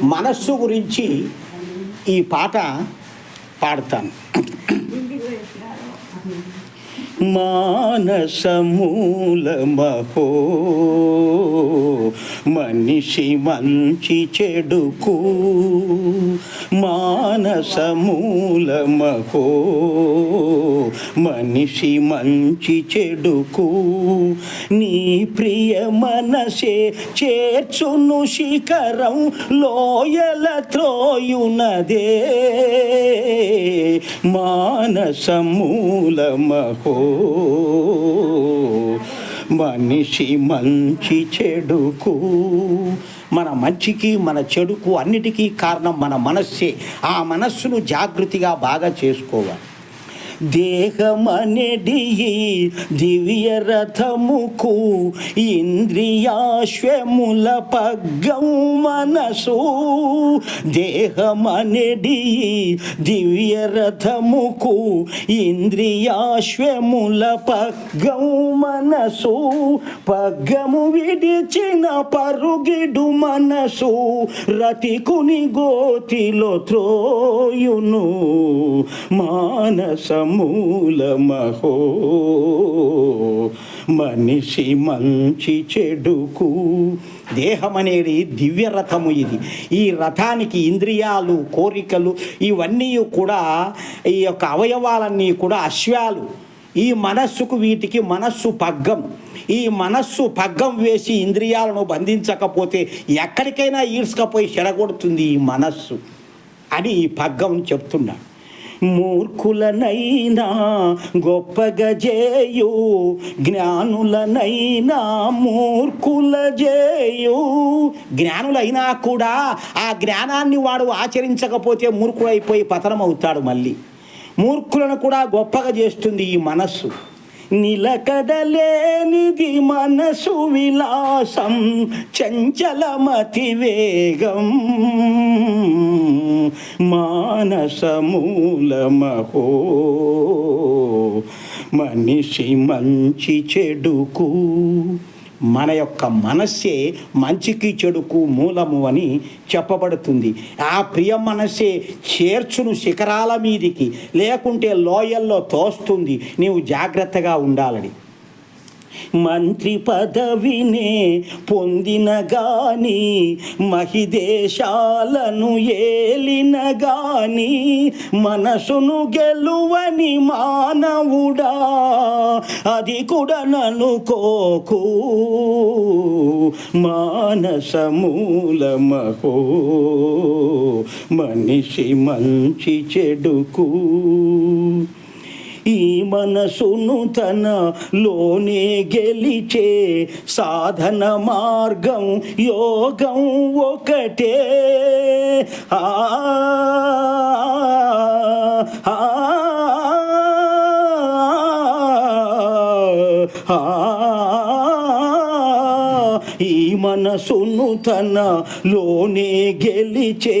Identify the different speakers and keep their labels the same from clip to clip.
Speaker 1: మనస్సు గురించి ఈ పాట పాడతాను. మానసమూలమహో మనిషి మంచి చెడుకు మానసమూలమహో మనిషి మంచి చెడుకు నీ ప్రియ మనసే చేర్చును శిఖరం లోయల త్రోయునదే. మానసమూలమహో మనిషి మంచి చెడుకు మన మంచికి మన చెడుకు అన్నిటికీ కారణం మన మనస్సే. ఆ మనస్సును జాగృతిగా బాగా చేసుకోవాలి. దేహమనెడి దివ్య రథముకు ఇంద్రియాశ్వముల పగ్గం మనసు. దేహమనెడి దివ్య రథముకు ఇంద్రియాశ్వముల పగ్గం మనసు. పగ్గము విడిచిన పరుగిడు మనసు రతికుని గోతిలో త్రోయును. మానసం మూలమహో. మనిషి మంచి చెడుకు. దేహం అనేది దివ్య రథము ఇది. ఈ రథానికి ఇంద్రియాలు కోరికలు ఇవన్నీ కూడా ఈ యొక్క అవయవాలన్నీ కూడా అశ్వాలు. ఈ మనస్సుకు వీటికి మనస్సు పగ్గం. ఈ మనస్సు పగ్గం వేసి ఇంద్రియాలను బంధించకపోతే ఎక్కడికైనా ఈడ్చుకపోయి చెడగొడుతుంది ఈ మనస్సు అని ఈ పగ్గం చెప్తున్నాడు మూర్ఖులనైనా గొప్పగా జేయు జ్ఞానులనైనా మూర్ఖుల జేయు. జ్ఞానులైనా కూడా ఆ జ్ఞానాన్ని వాడు ఆచరించకపోతే మూర్ఖుడైపోయి పతనం అవుతాడు మళ్ళీ. మూర్ఖులను కూడా గొప్పగా చేస్తుంది ఈ మనస్సు. నిలకడలేనిది మనసు విలాసం చంచలమతి వేగం. మానసమూలమహో మనిషి మంచి చెడుకు. మన యొక్క మనస్సే మంచికి చెడుకు మూలము అని చెప్పబడుతుంది. ఆ ప్రియ మనస్సే చేర్చును శిఖరాల మీదికి లేకుంటే లోయల్లో తోస్తుంది. నీవు జాగ్రత్తగా ఉండాలని. మంత్రి పదవినే పొందిన గాని మహిదేశాలను ఏలిన గాని మనసును గెలువని మానవుడా అది కూడా ననుకోకు మానసమూలమహో మనిషి మంచి చెడుకు. ఈ మనసును తన లోనే గెలిచే సాధన మార్గం యోగం ఒకటే ఆ ఆ, మనసును తన లోనే గెలిచే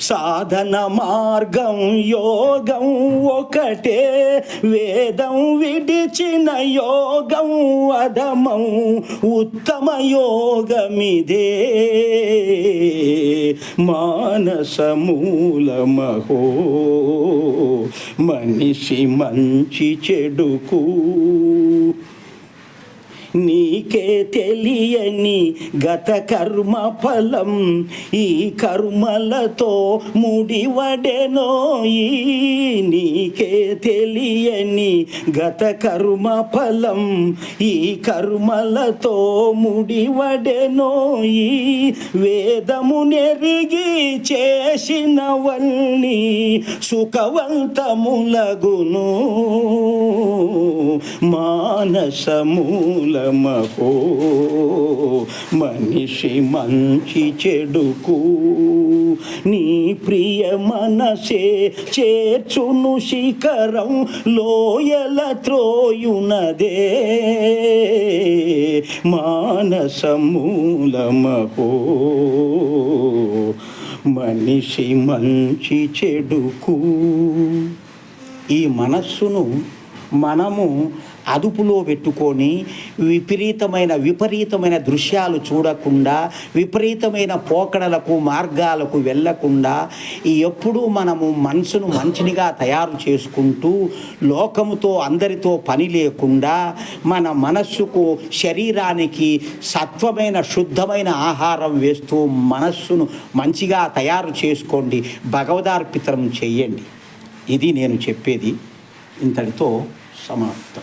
Speaker 1: సాధన మార్గం యోగం ఒకటే. వేదం విడిచిన యోగం అధమం ఉత్తమ యోగమిదే. మానసమూలమహో మనిషి మంచి చెడుకు. నీకే తెలియని గత కర్మ ఫలం ఈ కర్మలతో ముడివడెనోయి నీకే తెలియని గత కర్మ ఫలం ఈ కర్మలతో ముడివడెనోయి వేదము నెరిగి చేసినవన్నీ సుఖవంతములగును మానసమూలమహో మనిషి మంచి చెడుకు నీ ప్రియ మనసే చేర్చును శిఖరం లోయల త్రోయునదే మానసమూలమహో మనిషి మంచి చెడుకు. ఈ మనస్సును మనము అదుపులో పెట్టుకొని విపరీతమైన విపరీతమైన దృశ్యాలు చూడకుండా విపరీతమైన పోకడలకు మార్గాలకు వెళ్ళకుండా ఎప్పుడూ మనము మనసును మంచినిగా తయారు చేసుకుంటూ లోకముతో అందరితో పని లేకుండా మన మనస్సుకు శరీరానికి సత్వమైన శుద్ధమైన ఆహారం వేస్తూ మనస్సును మంచిగా తయారు చేసుకోండి. భగవదార్పితం చెయ్యండి ఇది నేను చెప్పేది. ఇంతటితో సమాప్తం.